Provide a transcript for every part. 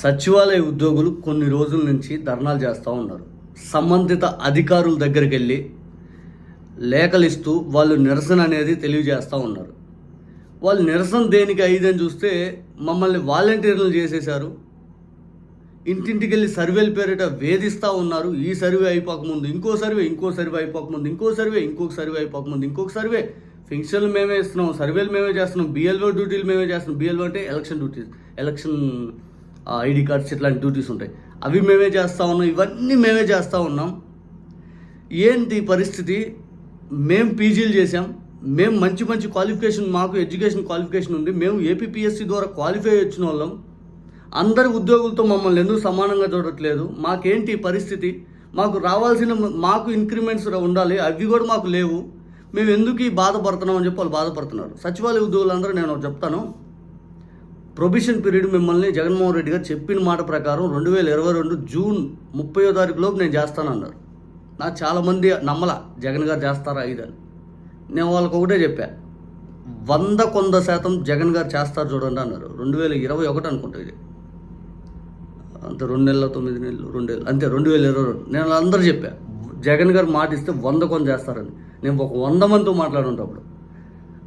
సచివాలయ ఉద్యోగులు కొన్ని రోజుల నుంచి ధర్నాలు చేస్తూ ఉన్నారు. సంబంధిత అధికారుల దగ్గరికి వెళ్ళి లేఖలు ఇస్తూ వాళ్ళు నిరసన అనేది తెలియజేస్తూ ఉన్నారు. వాళ్ళు నిరసన దేనికి అయ్యిందని చూస్తే మమ్మల్ని వాలంటీర్లు చేసేశారు. ఇంటింటికి వెళ్ళి సర్వేల పేరిట వేధిస్తూ ఉన్నారు. ఈ సర్వే అయిపోకముందు ఇంకో సర్వే ఇంకో సర్వే అయిపోకముందు ఇంకో సర్వే ఇంకొక సర్వే అయిపోకముందు ఇంకొక సర్వే. ఫింక్షన్లు మేమే ఇస్తున్నాం సర్వేలు మేమే చేస్తున్నాం బిఎల్ఓ డ్యూటీలు మేమే చేస్తున్నాం. బిఎల్ఓ అంటే election duties election ID cards ఇట్లాంటి డ్యూటీస్ ఉంటాయి. అవి మేమే చేస్తూ ఉన్నాం. ఇవన్నీ మేమే చేస్తూ ఉన్నాం. ఏంటి పరిస్థితి? మేము పీజీలు చేసాం మేము మంచి మంచి క్వాలిఫికేషన్ మాకు ఎడ్యుకేషన్ క్వాలిఫికేషన్ ఉంది. మేము ఏపీపీఎస్సీ ద్వారా క్వాలిఫై వచ్చిన వాళ్ళం. అందరి ఉద్యోగులతో మమ్మల్ని ఎందుకు సమానంగా చూడట్లేదు? మాకేంటి పరిస్థితి? మాకు రావాల్సిన మాకు ఇంక్రిమెంట్స్ ఉండాలి. అవి కూడా మాకు లేవు. మేము ఎందుకు ఈ బాధపడుతున్నాం అని చెప్పి వాళ్ళు బాధపడుతున్నారు. సచివాలయ ఉద్యోగులందరూ నేను చెప్తాను. ప్రొబిషన్ పీరియడ్ మిమ్మల్ని జగన్మోహన్ రెడ్డి గారు చెప్పిన మాట ప్రకారం రెండు వేల ఇరవై రెండు జూన్ ముప్పయో తారీఖులోపు నేను చేస్తానన్నారు. నాకు చాలామంది నమ్మల జగన్ గారు చేస్తారా ఇదని నేను వాళ్ళకి ఒకటే చెప్పా. వంద కొంద శాతం జగన్ గారు చేస్తారు చూడండి అన్నారు. రెండు వేల ఇరవై ఒకటి అనుకుంటా ఇది. అంతే రెండు నెలల తొమ్మిది నెలలు రెండు వేలు అంతే రెండు వేల ఇరవై రెండు. నేను అందరూ చెప్పా. జగన్ గారు మాట ఇస్తే వంద కొంత చేస్తారని. నేను ఒక వంద మందితో మాట్లాడుంటప్పుడు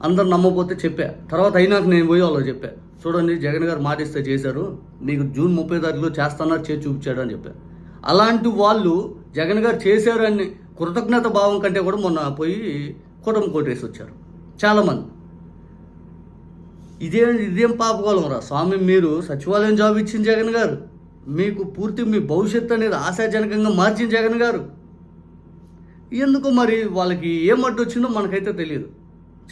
అందరు నమ్మకపోతే చెప్పా. తర్వాత అయినాక నేను పోయి వాళ్ళు చెప్పా. చూడండి జగన్ గారు మాటిస్తే చేశారు. మీకు జూన్ ముప్పై తారీఖులో చేస్తానన్నారు చేసి చూపించాడు అని చెప్పా. అలాంటి వాళ్ళు జగన్ గారు చేశారని కృతజ్ఞత భావం కంటే కూడా మొన్న పోయి కూటమి కొట్టేసి వచ్చారు. చాలామంది. ఇదే ఇదేం పాపకోలం రా. స్వామి మీరు సచివాలయం జాబ్ ఇచ్చిన జగన్ గారు. మీకు పూర్తి మీ భవిష్యత్తు అనేది ఆశాజనకంగా మార్చిన జగన్ గారు. ఎందుకు మరి వాళ్ళకి ఏం అడ్డు వచ్చిందో మనకైతే తెలియదు.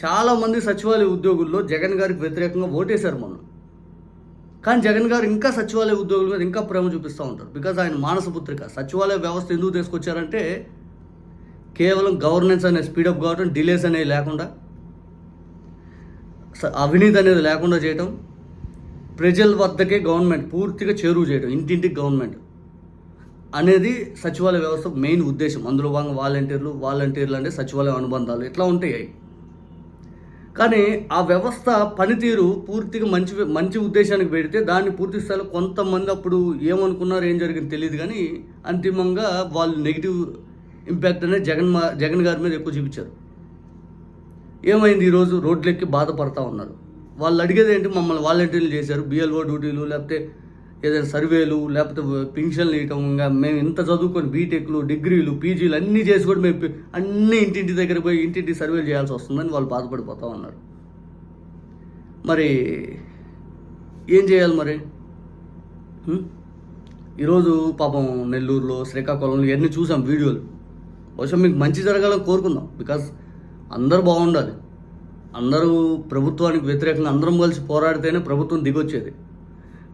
చాలామంది సచివాలయ ఉద్యోగుల్లో జగన్ గారికి వ్యతిరేకంగా ఓటేశారు మనం కానీ జగన్ గారు ఇంకా సచివాలయ ఉద్యోగుల మీద ఇంకా ప్రేమ చూపిస్తూ ఉంటారు. బికాజ్ ఆయన మానసపుత్రిక. సచివాలయ వ్యవస్థ ఎందుకు తీసుకొచ్చారంటే కేవలం గవర్నెన్స్ అనే స్పీడప్ కావడం డిలేస్ అనేవి లేకుండా స- అవినీతి అనేది లేకుండా చేయటం ప్రజల వద్దకే గవర్నమెంట్ పూర్తిగా చేరువ చేయడం ఇంటింటికి గవర్నమెంట్ అనేది సచివాలయ వ్యవస్థ మెయిన్ ఉద్దేశం. అందులో భాగంగా వాలంటీర్లు వాలంటీర్లు అంటే సచివాలయ అనుబంధాలు. ఇట్లా ఉంటాయి కానీ ఆ వ్యవస్థ పనితీరు పూర్తిగా మంచి మంచి ఉద్దేశానికి పెడితే దాన్ని పూర్తి స్థాయిలో కొంతమంది అప్పుడు ఏమనుకున్నారు ఏం జరిగింది తెలియదు కానీ అంతిమంగా వాళ్ళు నెగిటివ్ ఇంపాక్ట్ అనేది జగన్ మా జగన్ గారి మీద ఎక్కువ చూపించారు. ఏమైంది ఈరోజు రోడ్లెక్కి బాధపడతా ఉన్నారు. వాళ్ళు అడిగేది ఏంటి? మమ్మల్ని వాలంటీర్లు చేశారు బిఎల్ఓ డ్యూటీలు లేకపోతే ఏదైనా సర్వేలు లేకపోతే పెన్షన్లు ఇవ్వటం ఇంకా మేము ఇంత చదువుకొని బీటెక్లు డిగ్రీలు పీజీలు అన్నీ చేసి కూడా మేము అన్నీ ఇంటింటి దగ్గర పోయి ఇంటింటి సర్వేలు చేయాల్సి వస్తుందని వాళ్ళు బాధపడిపోతూ ఉన్నారు. మరి ఏం చేయాలి మరి? ఈరోజు పాపం నెల్లూరులో శ్రీకాకుళంలో ఇవన్నీ చూసాం వీడియోలు. బహుశా మీకు మంచి జరగాలని కోరుకుందాం. బికాస్ అందరూ బాగుండాలి. అందరూ ప్రభుత్వానికి వ్యతిరేకంగా అందరం కలిసి పోరాడితేనే ప్రభుత్వం దిగొచ్చేది.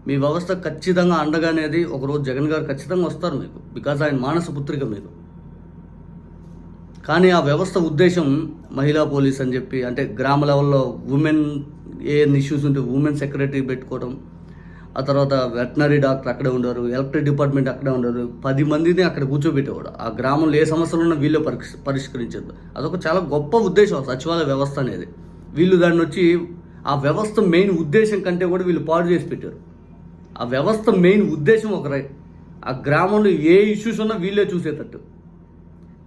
మీ వ్యవస్థ ఖచ్చితంగా అండగా అనేది ఒకరోజు జగన్ గారు ఖచ్చితంగా వస్తారు మీకు. బికాజ్ ఆయన మానస పుత్రిక మీకు కానీ ఆ వ్యవస్థ ఉద్దేశం మహిళా పోలీస్ అని చెప్పి అంటే గ్రామ లెవెల్లో ఉమెన్ ఏ ఇష్యూస్ ఉంటే ఉమెన్ సెక్రటరీ పెట్టుకోవడం ఆ తర్వాత వెటనరీ డాక్టర్ అక్కడే ఉండరు ఎలక్ట్రిక్ డిపార్ట్మెంట్ అక్కడే ఉండరు పది మందిని అక్కడ కూర్చోబెట్టేవాడు. ఆ గ్రామంలో ఏ సమస్యలు ఉన్నా వీళ్ళే పరిష్ పరిష్కరించదు. అదొక చాలా గొప్ప ఉద్దేశం సచివాలయ వ్యవస్థ అనేది. వీళ్ళు దాన్ని వచ్చి ఆ వ్యవస్థ మెయిన్ ఉద్దేశం కంటే కూడా వీళ్ళు పాడు చేసి పెట్టారు. ఆ వ్యవస్థ మెయిన్ ఉద్దేశం ఒక ఆ గ్రామంలో ఏ ఇష్యూస్ ఉన్నా వీళ్ళే చూసేటట్టు.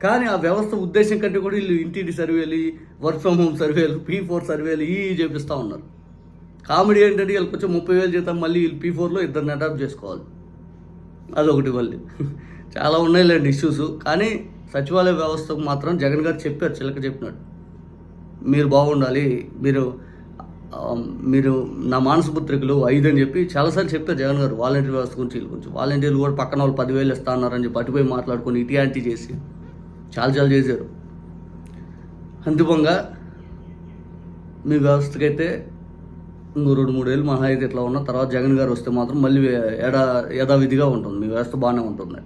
కానీ ఆ వ్యవస్థ ఉద్దేశం కంటే కూడా వీళ్ళు ఇంటింటి సర్వేలు వర్క్ ఫ్రమ్ హోమ్ సర్వేలు పీ ఫోర్ సర్వేలు ఈ చేపిస్తూ ఉన్నారు. కామెడీ ఏంటంటే వీళ్ళకి వచ్చి ముప్పై వేలు జీతం మళ్ళీ వీళ్ళు పీ ఫోర్లో ఇద్దరిని అడాప్ట్ చేసుకోవాలి. అదొకటి మళ్ళీ. చాలా ఉన్నాయిలేండి ఇష్యూస్ కానీ సచివాలయ వ్యవస్థకు మాత్రం జగన్ గారు చెప్పారు చిలక చెప్పినట్టు. మీరు బాగుండాలి మీరు మీరు నా మానసపుత్రికలు ఐదు అని చెప్పి చాలాసార్లు చెప్పారు జగన్ గారు వాలంటీర్ వ్యవస్థ గురించి గురించి. వాలంటీర్లు కూడా పక్కన వాళ్ళు పదివేలు ఇస్తా అన్నారని చెప్పి అటుపోయి మాట్లాడుకొని ఇటీ ఆంటీ చేసి చాలా చాలా చేశారు. అంతిమంగా మీ వ్యవస్థకైతే ఇంకో రెండు మూడు ఏళ్ళు మహా అయితే ఇట్లా ఉన్న తర్వాత జగన్ గారు వస్తే మాత్రం మళ్ళీ యథా యథావిధిగా ఉంటుంది. మీ వ్యవస్థ బాగానే ఉంటుంది.